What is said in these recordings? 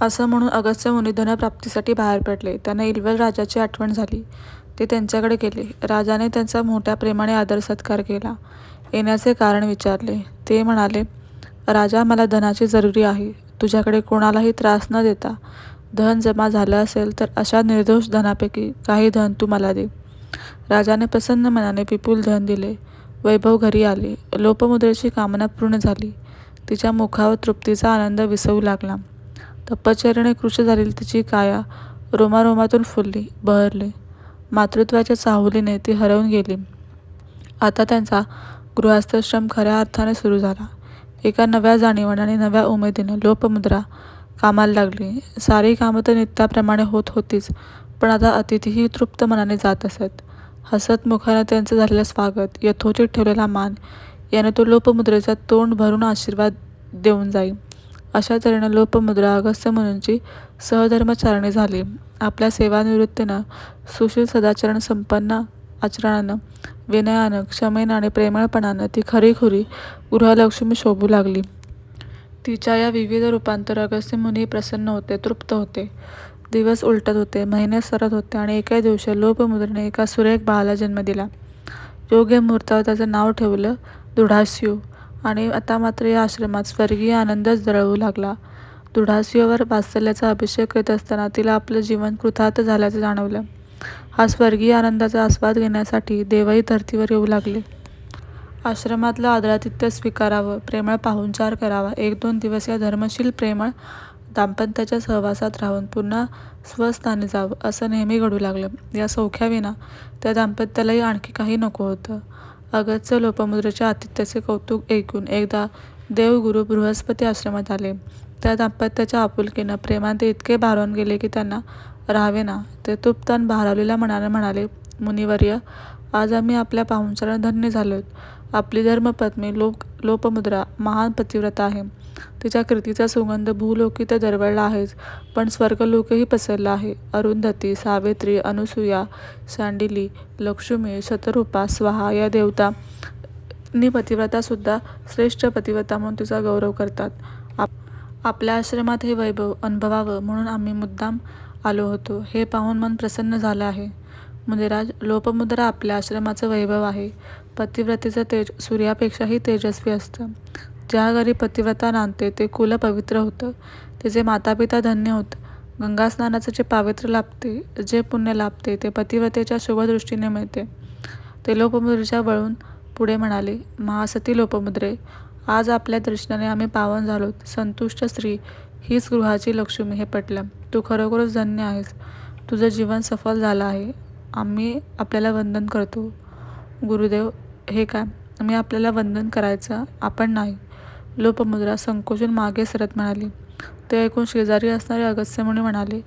असं म्हणून अगस्त्य मुनी धनप्राप्तीसाठी बाहेर पडले. त्यांना इल्वल राजाची आठवण झाली. ते त्यांच्याकडे गेले. राजाने त्यांचा मोठ्या प्रेमाने आदर-सत्कार केला. येण्याचे कारण विचारले. ते म्हणाले, राजा मला धनाची जरुरी आहे. तुझ्याकडे कोणालाही त्रास न देता धन जमा झालं असेल तर अशा निर्दोष धनापैकी काही धन तू मला दे. राजाने प्रसन्न मनाने विपुल धन दिले. वैभव घरी आले. लोपमुद्रेची कामना पूर्ण झाली. तिच्या मुखावर तृप्तीचा आनंद विसवू लागला. तपश्चर्याने कृश झालेली तिची काया रोमारोमातून फुलली, बहरली. मातृत्वाच्या चाहुलीने ती हरवून गेली. आता त्यांचा गृहस्थाश्रम खऱ्या अर्थाने सुरू झाला. एका नव्या जाणीवाने आणि नव्या उमेदीने लोपमुद्रा कामाला लागली. सारी कामं तर नित्याप्रमाणे होत होतीच, पण आता अतिथीही तृप्त मनाने जात असत. हसत मुखाने त्यांचं झालेलं स्वागत, यथोचित ठेवलेला मान याने तो लोपमुद्रेचा तोंड भरून आशीर्वाद देऊन जाई. अशा तऱ्हेनं लोपमुद्रा अगस्त्य सहधर्मचारणी झाली. आपल्या सेवानिवृत्तीनं सुशील सदाचरण-संपन्न आचरणानं, विनयानं, क्षमेनं आणि प्रेमळपणानं ती खरीखुरी गृहलक्ष्मी शोभू लागली. तिच्या या विविध रूपांतर अगस्त्यमुनी प्रसन्न होते, तृप्त होते. दिवस उलटत होते. महिने सरत होते आणि एका दिवशी लोपमुद्रेने एका सुरेख बाळाला जन्म दिला. योग्य मुहूर्तावर त्याचं नाव ठेवलं दृढास्यू आणि आता मात्र या आश्रमात स्वर्गीय आनंदच दळवू लागला. दृढास्यूवर वात्सल्याचा अभिषेक करीत असताना तिला आपलं जीवन कृतार्थ झाल्याचं जाणवलं. हा स्वर्गीय आनंदाचा आस्वाद घेण्यासाठी देवही धर्तीवर येऊ लागले. आश्रमातलं आदरातिथ्य स्वीकारावं, प्रेमळ पाहुणचार करावा, एक-दोन दिवस या धर्मशील प्रेमळ दाम्पत्याच्या सहवासात राहून पुन्हा स्वस्थानी जावं, असं नेहमी घडू लागलं. या सौख्याविना त्या दाम्पत्यालाही आणखी काही नको होतं. अगस्त्य लोपमुद्रेच्या आतिथ्याचे कौतुक ऐकून एकदा देवगुरू बृहस्पती आश्रमात आले. त्या दाम्पत्याच्या आपुलकीनं, प्रेमानं ते इतके भारावून गेले की त्यांना राहावे ना ते तुप्तान भारावलेल्या मनाने म्हणाले, मुनिवर्य, आज आम्ही आपल्या पाहुणचाराने धन्य झालोत. आपली धर्मपत्नी लोपमुद्रा महान पतिव्रता आहे. तिच्या कृतीचा सुगंध भूलोकी तर दरवळला आहेच, पण स्वर्गलोकही पसरला आहे. अरुंधती, सावित्री, अनुसूया सांडिली लक्ष्मी, शतरूपा, स्वाहा या देवता नि पतिव्रतासुद्धा श्रेष्ठ पतिव्रता म्हणून तिचा गौरव करतात. आप आपल्या आश्रमात हे वैभव अनुभवावं म्हणून आम्ही मुद्दाम आलो होतो. हे पाहून मन प्रसन्न झालं आहे. मुनिराज, लोपमुद्रा आपल्या आश्रमाचं वैभव आहे. पतिव्रतेचं तेज सूर्यापेक्षाही तेजस्वी असतं. ज्या घरी पतिव्रता नांदते ते कुल पवित्र होतं. तिचे मातापिता धन्य होत. गंगास्नानाचं जे पावित्र्य लाभते, जे पुण्य लाभते ते पतिव्रतेच्या शुभदृष्टीने मिळते. ते लोपमुद्रेच्या वळून पुढे म्हणाले, महासती लोपमुद्रे, आज आपल्या दर्शनाने आम्ही पावन झालोत. संतुष्ट स्त्री हीच गृहाची लक्ष्मी हे पटलं. तू खरोखरच धन्य आहेस. तुझं जीवन सफल झालं आहे. आम्ही आपल्याला वंदन करतो. गुरुदेव, हे काय? मी आपल्याला वंदन करायचं, आपण नाही. लोपमुद्रा संकोचून मागे सरत म्हणाली. ते ऐकून शेजारी असणारे अगस्त्यमुनी म्हणाले,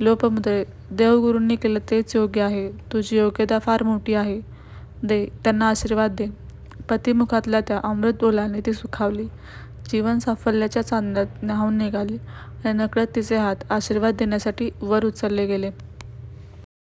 लोपमुद्रे, देवगुरूंनी केलं तेच योग्य आहे. तुझी योग्यता फार मोठी आहे. दे, त्यांना आशीर्वाद दे. पतिमुखातल्या त्या अमृत डोलाने ती सुखावली. जीवन साफल्याच्या चांदण्यात न्याहून निघाली आणि नकळत तिचे हात आशीर्वाद देण्यासाठी वर उचलले गेले.